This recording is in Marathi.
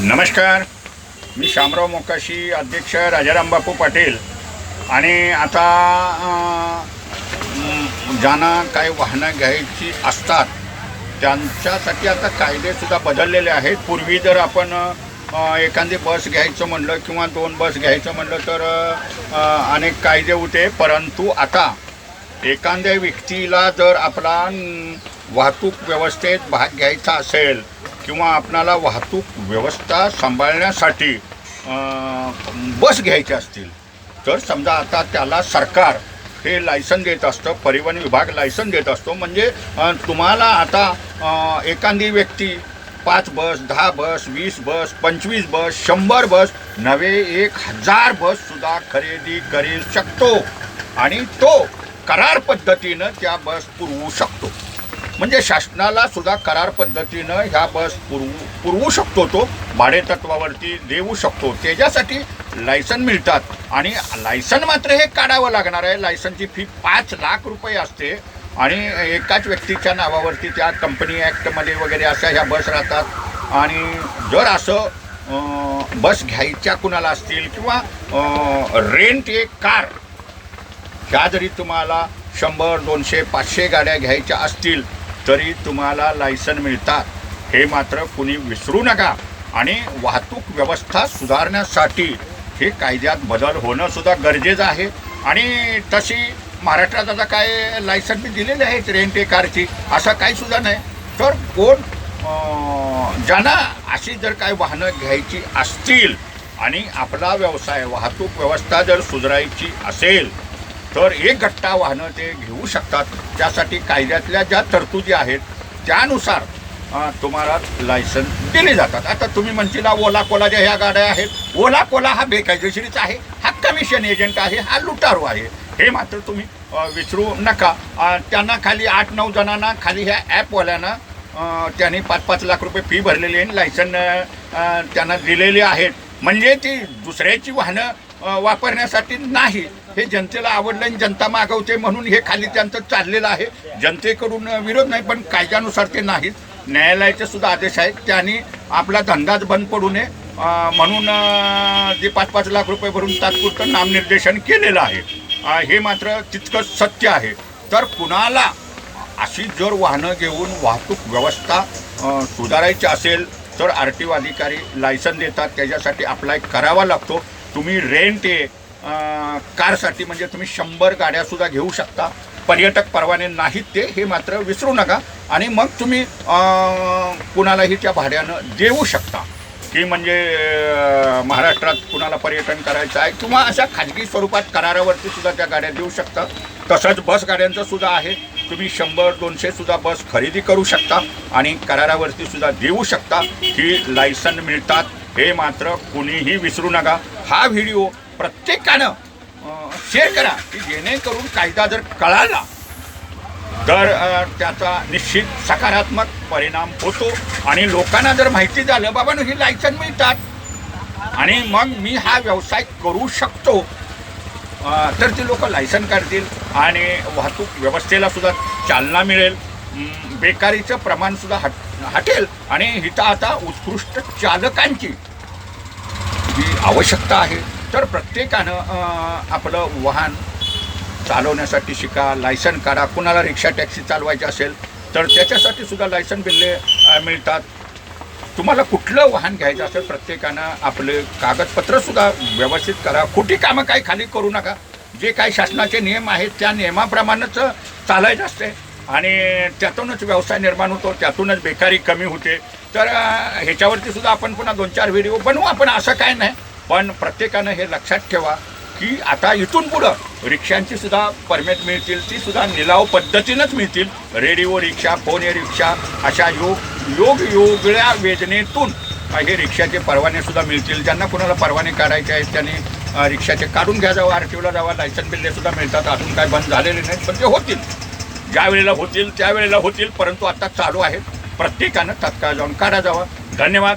नमस्कार. मी शामराव मोकाशी अध्यक्ष राजाराम बापू पाटील. आणि आता ज्यांना काही वाहनं घ्यायची असतात त्यांच्यासाठी आता कायदेसुद्धा बदललेले आहेत. पूर्वी जर आपण एखादी बस घ्यायचं म्हणलं किंवा दोन बस घ्यायचं म्हणलं तर अनेक कायदे होते. परंतु आता एखाद्या व्यक्तीला जर आपला वाहतूक व्यवस्थेत भाग घ्यायचा असेल किंवा आपणाला वाहतूक व्यवस्था सांभाळण्यासाठी बस घ्यायची असतील. तर समजा आता त्याला सरकार हे लायसन देत असतं परिवहन विभाग लायसन देत असतो. म्हणजे तुम्हाला आता एखादी व्यक्ती पाच बस दहा बस वीस बस पंचवीस बस शंभर बस नवे एक हजार बससुद्धा खरेदी करू शकतो. आणि तो करार पद्धतीनं त्या बस पुरवू शकतो. म्हणजे शासनाला सुद्धा करार पद्धतीनं ह्या बस पुरवू पुरवू शकतो तो. भाडेतत्वावरती देऊ शकतो. त्याच्यासाठी लायसन मिळतात. आणि लायसन मात्र हे काढावं लागणार आहे. लायसनची फी पाच लाख रुपये असते. आणि एकाच व्यक्तीच्या नावावरती त्या कंपनी ॲक्टमध्ये वगैरे अशा ह्या बस राहतात. आणि जर असं बस घ्यायच्या कुणाला असतील किंवा रेंट एक कार ह्या जरी तुम्हाला शंभर दोनशे पाचशे गाड्या घ्यायच्या असतील तरी तुम्हाला लायसन मिळतात. हे मात्र कुणी विसरू नका. आणि वाहतूक व्यवस्था सुधारण्यासाठी हे कायद्यात बदल होणं सुद्धा गरजेचं आहे. आणि तशी महाराष्ट्रात आता काय लायसन मी दिलेले आहेत रेंट ए कारची असं काही सुद्धा नाही. तर कोण ज्यांना अशी जर काय वाहनं घ्यायची असतील आणि आपला व्यवसाय वाहतूक व्यवस्था जर सुधारायची असेल तर एक गट्टा वाहनं ते घेऊ शकतात. त्यासाठी कायद्यातल्या ज्या तरतुदी आहेत त्यानुसार तुम्हाला लायसन दिले जातात. आता तुम्ही म्हणशील ओला कोला ज्या ह्या गाड्या आहेत ओला कोला हा बेकायदेशीरच आहे हा कमिशन एजंट आहे हा लुटारू आहे. हे मात्र तुम्ही विसरू नका. त्यांना खाली आठ नऊ जणांना खाली ह्या ॲपवाल्यांना त्यांनी पाच पाच लाख रुपये फी भरलेली आहे लायसन त्यांना दिलेली आहेत. म्हणजे ती दुसऱ्याची वाहनं वापरण्यासाठी नाही. हे जनतेला आवडलं आणि जनता मागवते म्हणून हे खाली त्यांचं चाललेलं आहे. जनतेकडून विरोध नाही पण कायद्यानुसार ते नाहीत. न्यायालयाचे सुद्धा आदेश आहेत. त्यांनी आपला धंदाच बंद पडू नये. म्हणून जे पाच पाच लाख रुपये भरून तात्पुरतं नामनिर्देशन केलेलं आहे. हे मात्र तितकंच सत्य आहे. तर कुणाला अशी जर वाहनं घेऊन वाहतूक व्यवस्था सुधारायची असेल तर आर टी ओ अधिकारी लायसन देतात. त्याच्यासाठी अप्लाय करावा लागतो. तुम्ही रेंट आहे कारसाठी म्हणजे तुम्ही शंभर गाड्यासुद्धा घेऊ शकता. पर्यटक परवाने नाहीत ते हे मात्र विसरू नका. आणि मग तुम्ही कुणालाही त्या भाड्यानं देऊ शकता. की म्हणजे महाराष्ट्रात कुणाला पर्यटन करायचं आहे किंवा अशा खाजगी स्वरूपात करारावरती सुद्धा त्या गाड्या देऊ शकता. तसंच बस गाड्यांचं सुद्धा आहे. तुम्ही शंभर दोनशे सुद्धा बस खरेदी करू शकता आणि करारावरती सुद्धा देऊ शकता. ही लायसन मिळतात हे मात्र कुणीही विसरू नका. हा व्हिडिओ प्रत्येकानं शेअर करा की जेणेकरून कायदा जर कळाला तर त्याचा निश्चित सकारात्मक परिणाम होतो. आणि लोकांना जर माहिती झालं बाबा ही लायसन मिळतात. आणि मग मी हा व्यवसाय करू शकतो. तर ते लोक लायसन काढतील आणि वाहतूक व्यवस्थेला सुद्धा चालना मिळेल. बेकारीचं प्रमाणसुद्धा हट हटेल. आणि हिता आता उत्कृष्ट चालकांची आवश्यकता आहे. तर प्रत्येकानं आपलं वाहन चालवण्यासाठी शिका लायसन काढा. कुणाला रिक्षा टॅक्सी चालवायची असेल तर त्याच्यासाठी सुद्धा लायसन बिल्ले मिळतात. तुम्हाला कुठलं वाहन घ्यायचं असेल प्रत्येकानं आपले कागदपत्रंसुद्धा व्यवस्थित करा. खोटी कामं काही खाली करू नका. जे काही शासनाचे नियम आहेत त्या नियमाप्रमाणेच चालायचं असते. आणि त्यातूनच व्यवसाय निर्माण होतो त्यातूनच बेकारी कमी होते. तर ह्याच्यावरती सुद्धा आपण पुन्हा दोन चार व्हिडिओ बनवू आपण असं काय नाही. पण प्रत्येकानं हे लक्षात ठेवा की आता इथून पुढं रिक्षांची सुद्धा परमिट मिळतील ती सुद्धा निलाव पद्धतीनंच मिळतील. रेडिओ रिक्षा फोन ए रिक्षा अशा योग योग योगळ्या वेदनेतून हे रिक्षाचे परवाने सुद्धा मिळतील. ज्यांना कोणाला परवाने काढायचे आहेत त्यांनी रिक्षाचे काढून घ्या जावं आर टी ओला जावा लायसन बिल्ले सुद्धा मिळतात. अजून काय बंद झालेले नाहीत पण ते होतील. ज्या वेळेला होतील त्यावेळेला होतील परंतु आता चालू आहेत. प्रत्येकानं तात्काळ जाऊन काढा जावा. धन्यवाद.